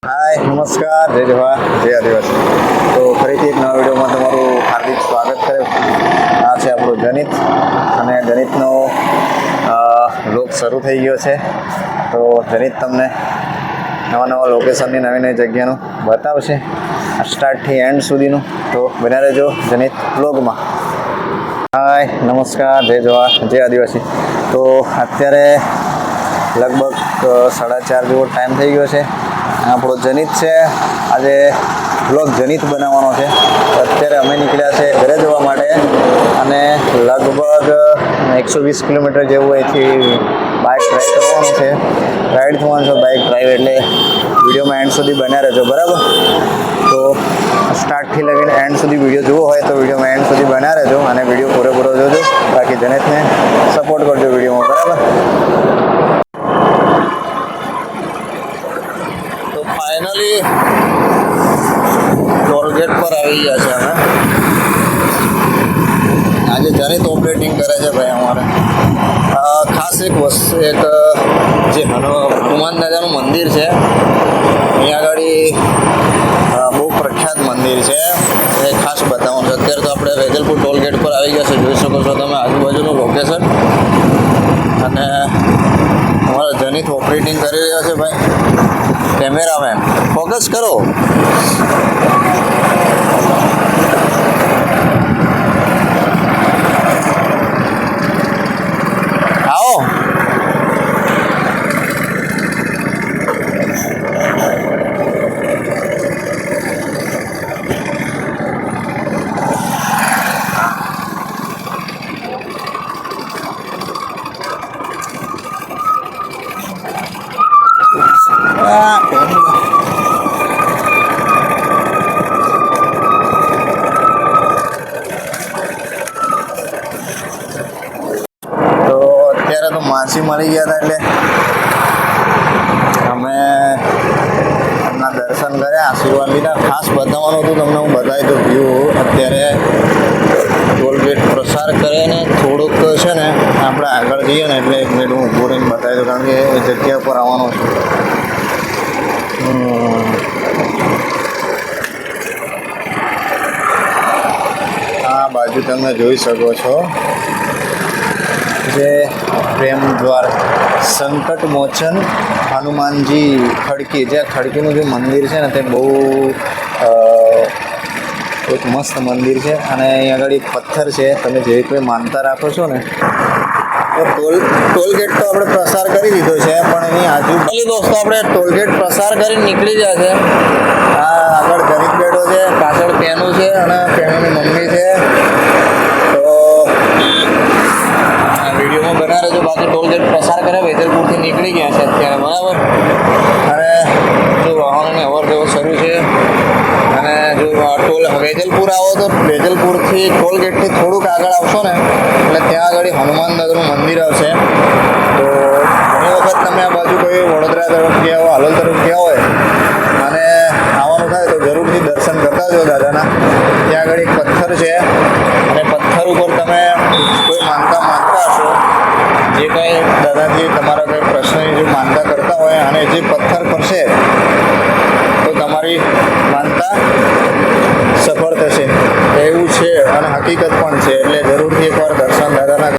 હાય, નમસ્કાર, જય જવા જય આદિવાસી. તો ફરીથી એક નવા વિડીયોમાં તમારું હાર્દિક સ્વાગત કરે. આ છે આપણો ગણિત અને ગણિતનો લોક શરૂ થઈ ગયો છે. તો ગણિત તમને નવા નવા લોકેશનની નવી નવી જગ્યાનું બતાવશે. સ્ટાર્ટથી એન્ડ સુધીનું. તો બન્યા રહેજો ગણિત બ્લોગમાં હાય, નમસ્કાર, જય જવા જય આદિવાસી. તો અત્યારે લગભગ સાડા ચાર જેવો ટાઈમ થઈ ગયો છે. આપણો જનિત છે. આજે બ્લોગ જનિત બનાવવાનો છે. અત્યારે અમે નીકળ્યા છે ઘરે જવા માટે અને લગભગ એકસો વીસ કિલોમીટર જેવું અહીંથી બાઇક ડ્રાઈવ કરવાનું છે. રાઈડ થવાનું છે બાઇક ડ્રાઈવ એટલે વિડીયોમાં એન્ડ સુધી બન્યા રહેજો, બરાબર? તો સ્ટાર્ટથી લગીને એન્ડ સુધી વીડિયો જોવો હોય તો વિડીયોમાં એન્ડ સુધી બન્યા રહેજો અને વીડિયો પૂરેપૂરો જોજો. બાકી જનિતને સપોર્ટ કરજો વિડીયોમાં બરાબર તો ફાઇનલી ટોલગેટ પર આવી ગયા છે અમે. આજે જનિત ઓપરેટિંગ કરે છે ભાઈ અમારે. ખાસ એક વસ્તુ, એક, જે હનુ- હનુમાન દાદાનું મંદિર છે. અહીંયા આગળ બહુ પ્રખ્યાત મંદિર છે. એ ખાસ બતાવવાનું છે. અત્યારે તો આપણે વેજલપુર ટોલગેટ પર આવી ગયા છે. જોઈ શકો છો તમે આજુબાજુનું લોકેશન અને જનિત ઓપરેટિંગ કરી રહ્યા છે ભાઈ. કેમેરામેન ફોકસ કરો આવો તો અત્યારે તો માસી મળી ગયા હતા એટલે અમે એમના દર્શન કર્યા, આશીર્વાદ લીધા ખાસ બતાવવાનું હતું, તમને હું બતાવી દઉં વ્યૂ અત્યારે ટોલગેટ પ્રસાર કરે ને થોડુંક છે ને, આપણે આગળ જઈએ ને એટલે એક મિનિટ હું ઊભો રહીને બતાવી દઉં, કારણ કે એ જગ્યા પર આવવાનો છું. આ બાજુ તમે જોઈ શકો છો જે પ્રેમ દ્વાર, સંકટ મોચન, હનુમાનજી ખડકી, જે ખડકીનું જે મંદિર છે ને તે બહુ એક મસ્ત મંદિર છે અને અહીં આગળ એક પથ્થર છે, તમે જેવી કોઈ માનતા રાખો છો ને તો ટોલ ટોલગેટ તો આપણે પ્રસાર કરી દીધો છે પણ એની આજુબાજુ દોસ્તો આપણે ટોલગેટ પ્રસાર કરીને નીકળી ગયા છે. આ આગળ ગરીબ બેડો છે પાછળ પેનું છે અને પેનુની મમ્મી છે. તો વિડીયોમાં બનાવે છે બાકી ટોલગેટ પ્રસાર કરે વેજલપુરથી નીકળી ગયા છે અત્યારે બરાબર અને જો વાહનોની અવર જવર શરૂ છે અને જો આ ટોલ વેજલપુર આવો તો વેજલપુરથી ટોલગેટથી થોડુંક આગળ આવશો ને, એટલે ત્યાં આગળ હનુમાન દાદાનું મંદિર આવશે. તો ઘણી વખત તમે આ બાજુ કોઈ વડોદરા તરફ ગયા હોય, હાલોલ તરફ ગયા હોય, અને આવવાનું થાય તો જરૂરથી દર્શન કરતા જો દાદાના. ત્યાં આગળ એક પથ્થર છે, અને પથ્થર ઉપર તમે કોઈ માનતા માનતા હશો, જે કંઈ દાદાજી તમારા કંઈ પ્રશ્નની જે માનતા કરતા હોય અને જે પથ્થર પરશે તો તમારી માનતા છે અને હકીકત પણ છે. એટલે જરૂરથી એકવાર દર્શન